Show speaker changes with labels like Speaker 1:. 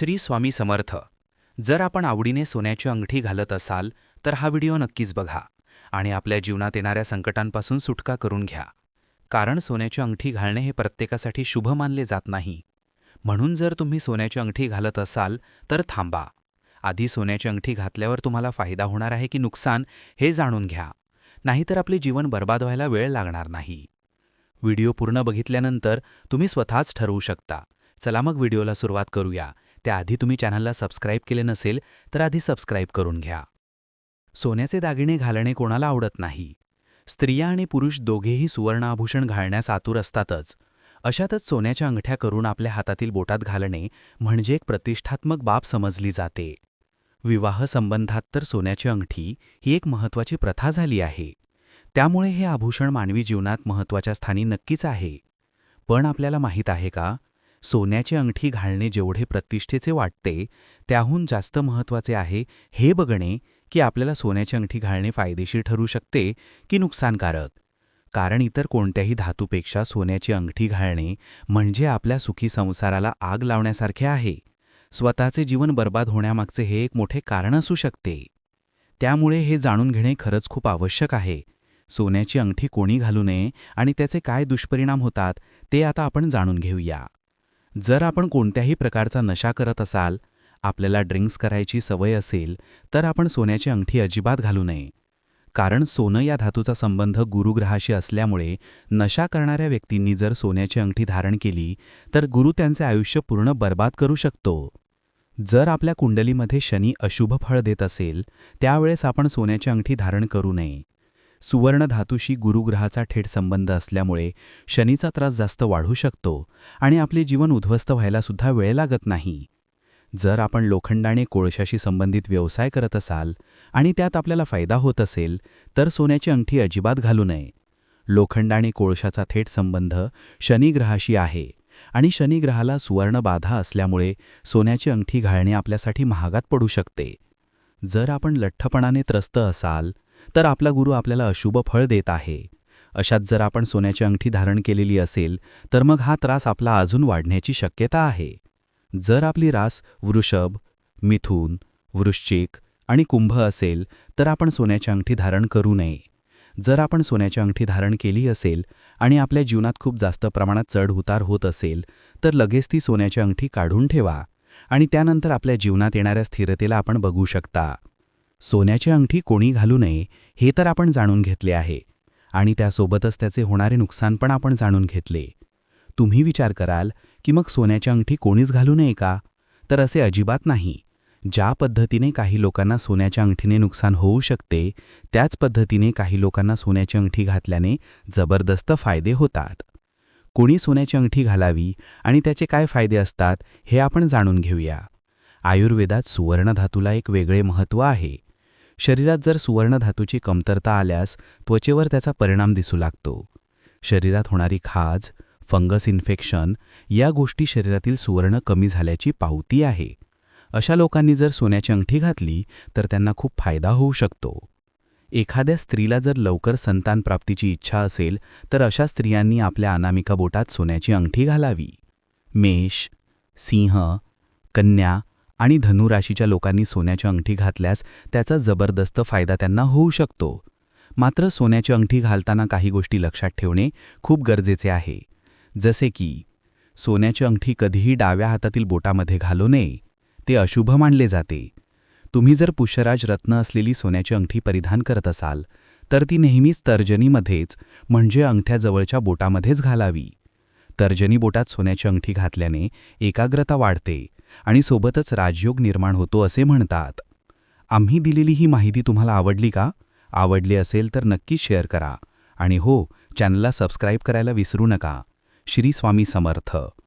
Speaker 1: श्री स्वामी समर्थ. जर आपण आवडीने सोन्याची अंगठी घालत असाल तर हा व्हिडिओ नक्कीच बघा आणि आपल्या जीवनात येणाऱ्या संकटांपासून सुटका करून घ्या. कारण सोन्याची अंगठी घालणे हे प्रत्येकासाठी शुभ मानले जात नाही. म्हणून जर तुम्ही सोन्याची अंगठी घालत असाल तर थांबा. आधी सोन्याची अंगठी घातल्यावर तुम्हाला फायदा होणार आहे की नुकसान हे जाणून घ्या. नाहीतर आपले जीवन बर्बाद व्हायला वेळ लागणार नाही. व्हिडिओ पूर्ण बघितल्यानंतर तुम्ही स्वतःच ठरवू शकता. चला मग व्हिडिओला सुरुवात करूया. त्याआधी तुम्ही चॅनलला सबस्क्राईब केले नसेल तर आधी सबस्क्राईब करून घ्या. सोन्याचे दागिने घालणे कोणाला आवडत नाही. स्त्रिया आणि पुरुष दोघेही सुवर्ण आभूषण घालण्यास आतुर असतातच. अशातच सोन्याच्या अंगठ्या करून आपल्या हातातील बोटात घालणे म्हणजे एक प्रतिष्ठात्मक बाब समजली जाते. विवाह संबंधात तर सोन्याची अंगठी ही एक महत्त्वाची प्रथा झाली आहे. त्यामुळे हे आभूषण मानवी जीवनात महत्त्वाच्या स्थानी नक्कीच आहे. पण आपल्याला माहीत आहे का? सोन्याची अंगठी घालणे जेवढे प्रतिष्ठेचे वाटते त्याहून जास्त महत्त्वाचे आहे हे बघणे की आपल्याला सोन्याची अंगठी घालणे फायदेशीर ठरू शकते की नुकसानकारक. कारण इतर कोणत्याही धातूपेक्षा सोन्याची अंगठी घालणे म्हणजे आपल्या सुखी संसाराला आग लावण्यासारखे आहे. स्वतःचे जीवन बर्बाद होण्यामागचे हे एक मोठे कारण असू शकते. त्यामुळे हे जाणून घेणे खरंच खूप आवश्यक आहे. सोन्याची अंगठी कोणी घालू नये आणि त्याचे काय दुष्परिणाम होतात ते आता आपण जाणून घेऊया. जर आपण कोणत्याही प्रकारचा नशा करत असाल आपल्याला ड्रिंक्स करायची सवय असेल तर आपण सोन्याची अंगठी अजिबात घालू नये. कारण सोनं या धातूचा संबंध गुरुग्रहाशी असल्यामुळे नशा करणाऱ्या व्यक्तींनी जर सोन्याची अंगठी धारण केली तर गुरु त्यांचे आयुष्य पूर्ण बर्बाद करू शकतो. जर आपल्या कुंडलीमध्ये शनी अशुभ फळ देत असेल त्यावेळेस आपण सोन्याची अंगठी धारण करू नये. सुवर्ण धातूशी गुरुग्रहाचा थेट संबंध असल्यामुळे शनीचा त्रास जास्त वाढू शकतो आणि आपले जीवन उद्ध्वस्त व्हायलासुद्धा वेळ लागत नाही. जर आपण लोखंडाने कोळशाशी संबंधित व्यवसाय करत असाल आणि त्यात आपल्याला फायदा होत असेल तर सोन्याची अंगठी अजिबात घालू नये. लोखंड आणि कोळशाचा थेट संबंध शनिग्रहाशी आहे आणि शनिग्रहाला सुवर्ण बाधा असल्यामुळे सोन्याची अंगठी घालणे आपल्यासाठी महागात पडू शकते. जर आपण लठ्ठपणाने त्रस्त असाल तर आपला गुरु आपल्याला अशुभ फळ देत आहे. अशात जर आपण सोन्याची अंगठी धारण केलेली असेल तर मग हा त्रास आपला अजून वाढण्याची शक्यता आहे. जर आपली रास वृषभ मिथून वृश्चिक आणि कुंभ असेल तर आपण सोन्याची अंगठी धारण करू नये. जर आपण सोन्याची अंगठी धारण केली असेल आणि आपल्या जीवनात खूप जास्त प्रमाणात चढउतार होत असेल तर लगेच ती सोन्याची अंगठी काढून ठेवा आणि त्यानंतर आपल्या जीवनात येणाऱ्या स्थिरतेला आपण बघू शकता. सोन्याची अंगठी कोणी घालू नये हे तर आपण जाणून घेतले आहे. आणि त्यासोबतच त्याचे होणारे नुकसान पण आपण जाणून घेतले. तुम्ही विचार कराल की मग सोन्याची अंगठी कोणीच घालू नये का? तर असे अजिबात नाही. ज्या पद्धतीने काही लोकांना सोन्याच्या अंगठीने नुकसान होऊ शकते त्याच पद्धतीने काही लोकांना सोन्याची अंगठी घातल्याने जबरदस्त फायदे होतात. कोणी सोन्याची अंगठी घालावी आणि त्याचे काय फायदे असतात हे आपण जाणून घेऊया. आयुर्वेदात सुवर्णधातूला एक वेगळे महत्त्व आहे. शरीरात जर सुवर्ण धातूची कमतरता आल्यास त्वचेवर त्याचा परिणाम दिसू लागतो. शरीरात होणारी खाज फंगस इन्फेक्शन या गोष्टी शरीरातील सुवर्ण कमी झाल्याची पावती आहे. अशा लोकांनी जर सोन्याची अंगठी घातली तर त्यांना खूप फायदा होऊ शकतो. एखाद्या स्त्रीला जर लवकर संतान प्राप्तीची इच्छा असेल तर अशा स्त्रियांनी आपल्या अनामिका बोटात सोन्याची अंगठी घालावी. मेष सिंह कन्या आणि धनुराशीच्या लोकांनी सोन्याची अंगठी घातल्यास त्याचा जबरदस्त फायदा त्यांना होऊ शकतो. मात्र सोन्याची अंगठी घालताना काही गोष्टी लक्षात ठेवणे खूप गरजेचे आहे. जसे की सोन्याची अंगठी कधीही डाव्या हातातील बोटामध्ये घालू नये. ते अशुभ मानले जाते. तुम्ही जर पुष्यराज रत्न असलेली सोन्याची अंगठी परिधान करत असाल तर ती नेहमीच तर्जनीमध्येच म्हणजे अंगठ्याजवळच्या बोटामध्येच घालावी. तर्जनी बोटात सोन्याची अंगठी घातल्याने एकाग्रता वाढते. आणि सोबतच राजयोग निर्माण होतो असे म्हणतात. आम्ही दिलेली ही माहिती तुम्हाला आवडली का? आवडली असेल तर नक्कीच शेअर करा. आणि हो चॅनलला सबस्क्राईब करायला विसरू नका. श्री स्वामी समर्थ.